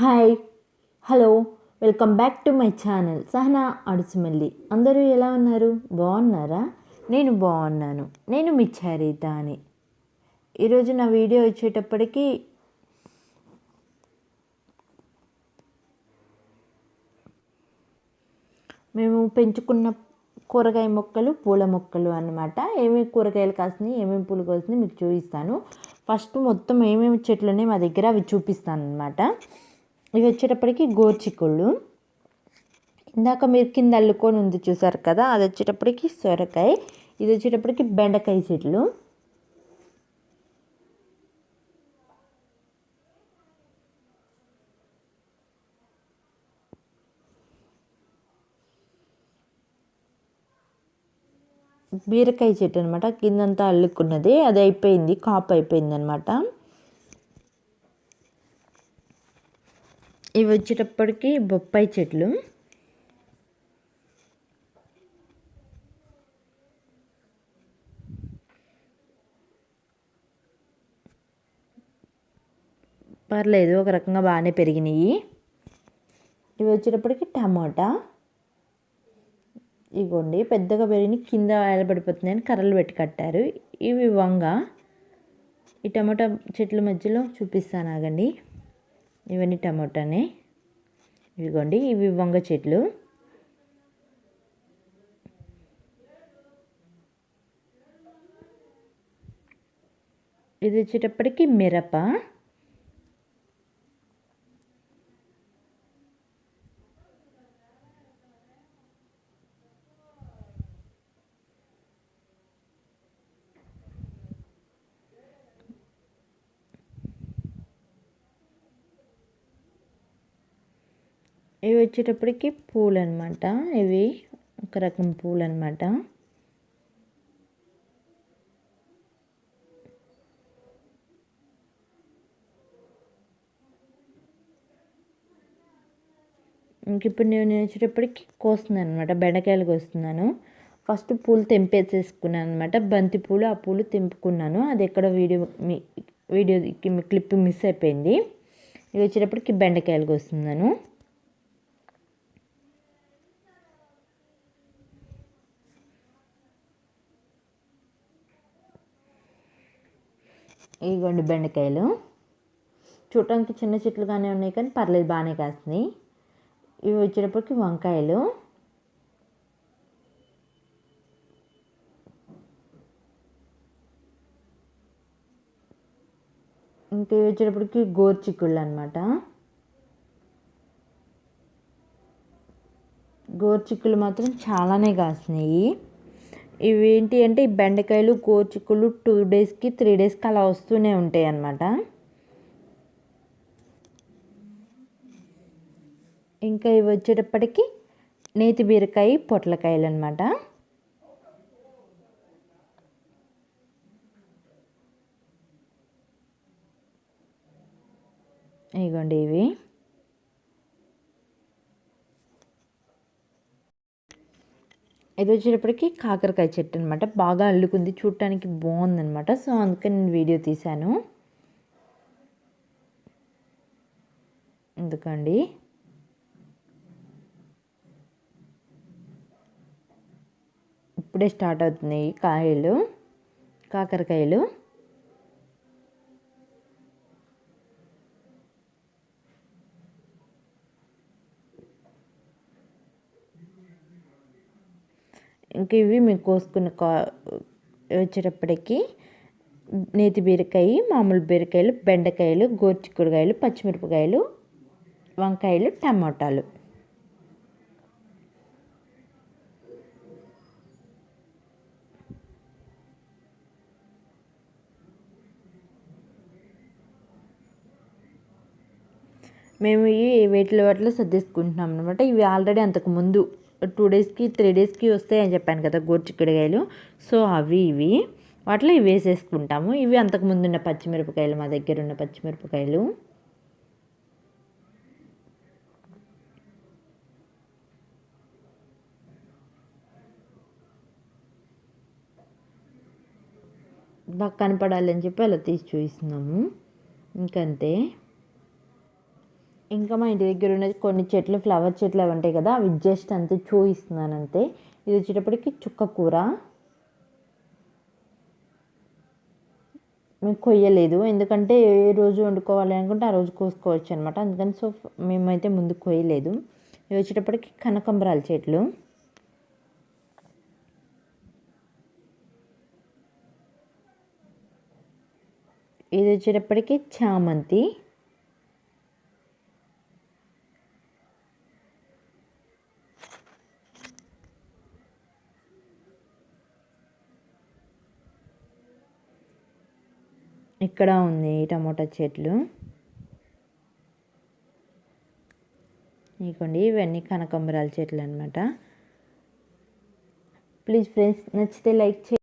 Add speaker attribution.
Speaker 1: Hi hello welcome back to my channel. Sahana Aduchumalli అందరూ ఎలా ఉన్నారు? బాగున్నారా? నేను బాగున్నాను. నేను మీ చరిత అని ఈరోజు నా వీడియో వచ్చేటప్పటికి మేము పెంచుకున్న కూరగాయ మొక్కలు పూల మొక్కలు అన్నమాట. ఏమేమి కూరగాయలు కాసినాయి ఏమేమి పూలు కాసినాయి మీకు చూపిస్తాను. ఫస్ట్ మొత్తం ఏమేమి చెట్లు ఉన్నాయి మా దగ్గర అవి చూపిస్తాను అనమాట ఇవి వచ్చేటప్పటికి గోర్చికొళ్ళు. ఇందాక మీరు కింద అల్లుకొని ఉంది చూసారు కదా అది వచ్చేటప్పటికి సొరకాయ ఇది వచ్చేటప్పటికి బెండకాయ చెట్లు. బీరకాయ చెట్టు అనమాట కిందంతా అల్లుకున్నది అది అయిపోయింది కాపు అయిపోయింది అనమాట ఇవి వచ్చేటప్పటికి బొప్పాయి చెట్లు. పర్లేదు ఒక రకంగా బాగానే పెరిగినాయి. ఇవి వచ్చేటప్పటికి టమాటా. ఇగోండి పెద్దగా పెరిగి కింద ఏలబడిపోతున్నాయని కర్రలు పెట్టి కట్టారు. ఇవి వంగ. ఈ టమాటా చెట్ల మధ్యలో చూపిస్తాను ఆగండి. ఇవన్నీ టమోటానే. ఇవిగోండి ఇవి వంగ చెట్లు. ఇది వచ్చేటప్పటికి మిరప. ఇవి వచ్చేటప్పటికి పూలు అనమాట ఇవి ఒక రకం పూలు అనమాట ఇంక ఇప్పుడు నేను వచ్చేటప్పటికి కోస్తున్నాను అనమాట బెండకాయలు కోస్తున్నాను. ఫస్ట్ పూలు తెంపేసేసుకున్నాను అనమాట బంతి పూలు ఆ పూలు తెంపుకున్నాను. అది ఎక్కడ వీడియో మీ వీడియో క్లిప్ మిస్ అయిపోయింది. ఇది వచ్చేటప్పటికి బెండకాయలు కోస్తున్నాను. ఇదిగోండి బెండకాయలు. చూడటానికి చిన్న చెట్లుగానే ఉన్నాయి కానీ పర్లేదు బాగానే కాస్తున్నాయి. ఇవి వచ్చేటప్పటికి వంకాయలు. ఇంకా ఇవి వచ్చేటప్పటికి గోర్చిక్కుళ్ళు అనమాట గోర్చిక్కులు మాత్రం చాలానే కాస్తున్నాయి. ఇవి ఏంటి అంటే ఈ బెండకాయలు గోచిక్కులు టూ డేస్కి త్రీ డేస్కి అలా వస్తూనే ఉంటాయి అన్నమాట. ఇంకా ఇవి వచ్చేటప్పటికి నేతి బీరకాయ పొట్లకాయలు అనమాట ఇగోండి ఇవి. ఇది వచ్చేటప్పటికి కాకరకాయ చెట్టు అనమాట బాగా అల్లుకుంది. చూడటానికి బాగుందనమాట సో అందుకని నేను వీడియో తీశాను. ఎందుకండి? ఇప్పుడే స్టార్ట్ అవుతున్నాయి కాయలు కాకరకాయలు. ఇంక ఇవి మేము కోసుకున్న కా వచ్చేటప్పటికి నేతి బీరకాయ మామూలు బీరకాయలు బెండకాయలు గోర్చిక్కుడుకాయలు పచ్చిమిరపకాయలు వంకాయలు టమాటాలు. మేము ఇవి వేటిలో వాటిలో సర్దేసుకుంటున్నాం అనమాట ఇవి ఆల్రెడీ అంతకు ముందు టూ డేస్కి త్రీ డేస్కి వస్తాయి అని చెప్పాను కదా గోర్చిక్కుడుకాయలు సో అవి ఇవి. వాటిలో ఇవి వేసేసుకుంటాము. ఇవి అంతకుముందు ఉన్న పచ్చిమిరపకాయలు మా దగ్గర ఉన్న పచ్చిమిరపకాయలు. బాగా కనపడాలని చెప్పి అలా తీసి చూపిస్తున్నాము. ఇంకంతే. ఇంకా మా ఇంటి దగ్గర ఉన్న కొన్ని చెట్లు ఫ్లవర్ చెట్లు అవి ఉంటాయి కదా అవి జస్ట్ అంతే చూపిస్తున్నాను అంతే ఇది వచ్చేటప్పటికి చుక్క కూర. మేము కొయ్యలేదు ఎందుకంటే ఏ రోజు వండుకోవాలి అనుకుంటే ఆ రోజు కోసుకోవచ్చు అనమాట అందుకని సో మేమైతే ముందు కొయ్యలేదు. ఇవి వచ్చేటప్పటికి కనకంబరాల చెట్లు. ఇది వచ్చేటప్పటికి చామంతి. ఇక్కడ ఉంది టమోటా చెట్లు. ఇదిగోండి ఇవన్నీ కనకంబరాల చెట్లు అనమాట ప్లీజ్ ఫ్రెండ్స్ నచ్చితే లైక్ చేయండి.